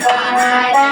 Bye.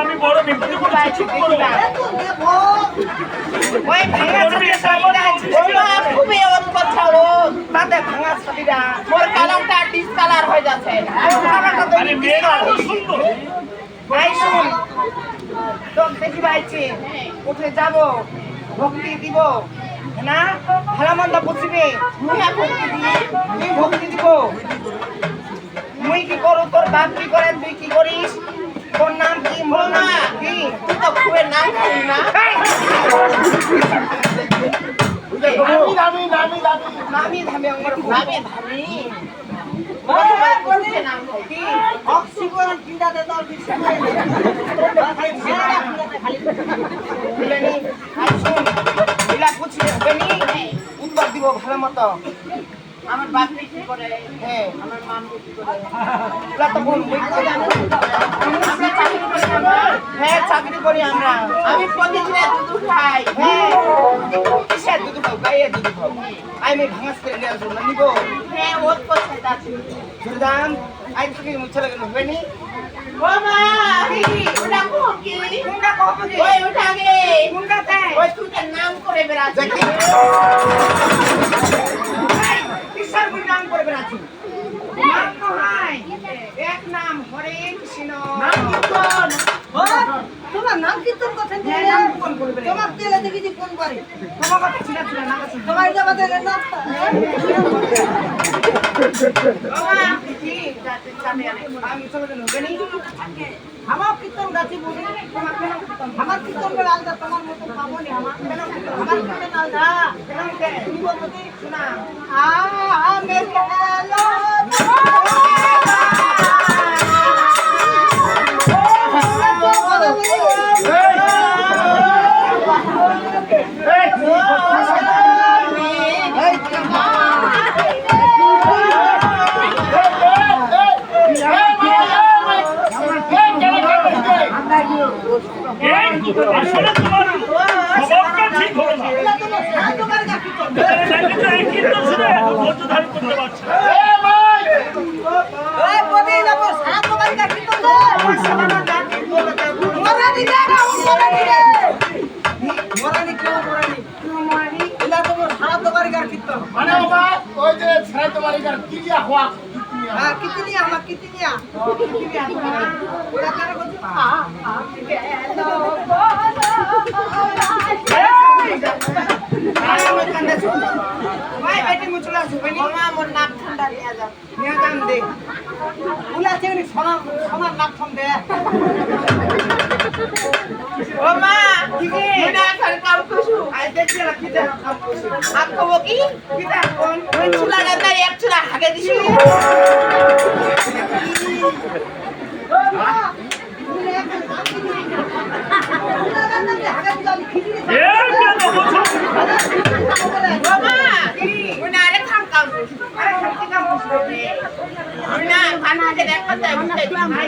আমি বড় বিপদে পড়েছি চুপ করো। ওই ভাঙা ছবিটা সামনে আছে ওরা খুবই অদ্ভুত ছাড়ো তাতে ভাঙা ছবিটা মোর কালারটা ডিসকালার হয়ে যাচ্ছে। আরে মেয়েরা সুন্দর আই শুন তোর দেখি পাইছি উঠে যাব ভক্তি দিব। না ভালো মন্দ বুঝিবি মুই ভক্তি দিই তুই ভক্তি দিব। মুই কি করু তোর বাপ কি করে তুই কি করিস? তোর নাম কি? মোর নাম কি? তুই তো খুবই নাম খালি না। নামি নামি নামি নামি। আমার নামে ধামি উত্তর দিব ভালো মতো আমার বাপ কি করে হ্যাঁ। আমার মা কি করে। এগুলা তো বল মুই করি না। আমরা চাকরি করি না হ্যাঁ চাকরি করি আমরা। আমি প্রতিদিনে দুধ খাই। হ্যাঁ। কিসের দুধ খাও গাইয়ে দুধ খাও আমি ভাঙাস করে নিয়ে আসব না হ্যাঁ ওর কোথায় যাচ্ছি সুরদাম আই থেকে মুছে লাগানো হবে নি? ও মা ওটা কোন কি? কোনটা কবে গে ওই উঠা গে কোনটা তাই ওই তুই নাম করে বেড়াচ্ছিস দেখি মুই নাম করে বেড়াচ্ছি নাম নয় এক নাম হরে কৃষ্ণ। নাম কীর্তন। তোমার নাম কীর্তন করছেন হ্যাঁ নাম কীর্তন করে বেড়াই তোমার তেলে দেখেছি কোন বাড়ি? তোমার কথা ছিল ছিল না কথা তোমার এটা বাদে না আমি হবে নি আমার কীর্তন গাছি বলি কেন কীর্তন আমার কীর্তন করে আলাদা তোমার মতো পাবো আমার? কীর্তন আলাদা শোনা আ মানে বাবা ওই যে ছেড়ে তোমার এখানে কিরিয়া হওয়া হ্যাঁ কিতনিয়া আমার কিতনিয়া কিতনিয়া ওরা কারে বলছে আ আ ভাই বেটি মুচলা সুবেনি ওমা মোর নাক ঠান্ডা নিয়ে যাও। নিয়ে যান দে। উলা চেংড়ি সোনার সোনার নাক ফোন দে আই দেখছি না কি দেখ কাম করছে আর কবো কি? কি দেখ? কোন ওই চুলাটা তাই এক চুলা হাগে দিছি এই কেন বলছো? ওমা মুনা আরে খাম কাম করছু আরে কি কাম করছে মুনা খানা কে দেখ পাতা বুঝতে দিছি তুই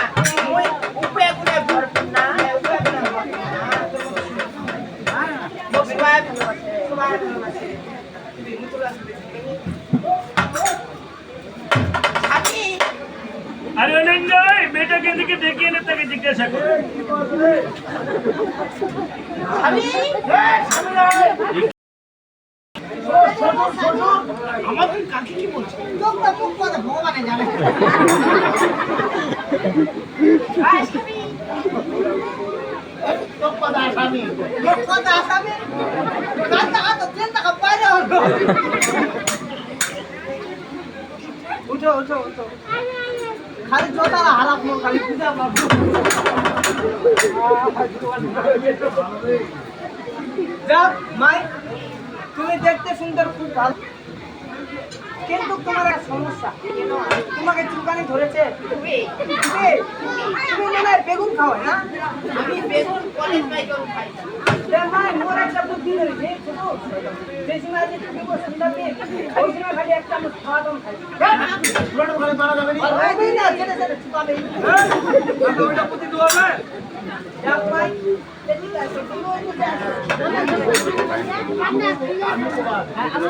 মেয়েটাকে এদিকে ডেকে এনে তাকে জিজ্ঞাসা করো। আমাদের কাকে কি বলছে ভগবানে জানে কথা আসামি আসামি টাকা বাইরে হলো উঠো উঠো উঠো। খালি জোতারা হারাপ মোর খালি পূজা যাক মাই তুমি দেখতে সুন্দর খুব ভালো। কিন্তু তোমার একটা সমস্যা। তোমাকে চুলকানি ধরেছে। তুমি তুমি তুমি মনে হয় বেগুন খাও না? আমি বেগুন কলেজ বাইগুন খাই। ভাই মোর একটা বুদ্ধি যে সময় তুমি সুন্দর মেয়ে ওই সময় খালি একটা আমি খাওয়া দাম খাই। ঘরে মারা যাবে না ওইটা আমি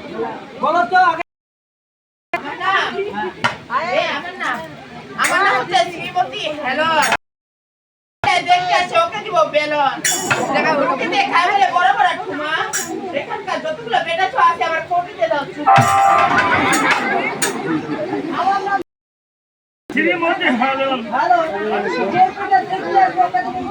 বলো তো আগে আমার নাম হচ্ছে শ্রীমতী হেলন। দেখতে আছে ওকে দিব বেলন। দেখা ওকে দেখায় বলে বড় বড় ঠুমা। এখানকার যতগুলো বেটা ছো আছে আমার কোটিতে দাও শ্রীমতী হালন। ভালো যে কোটা দেখলে ওকে তুমি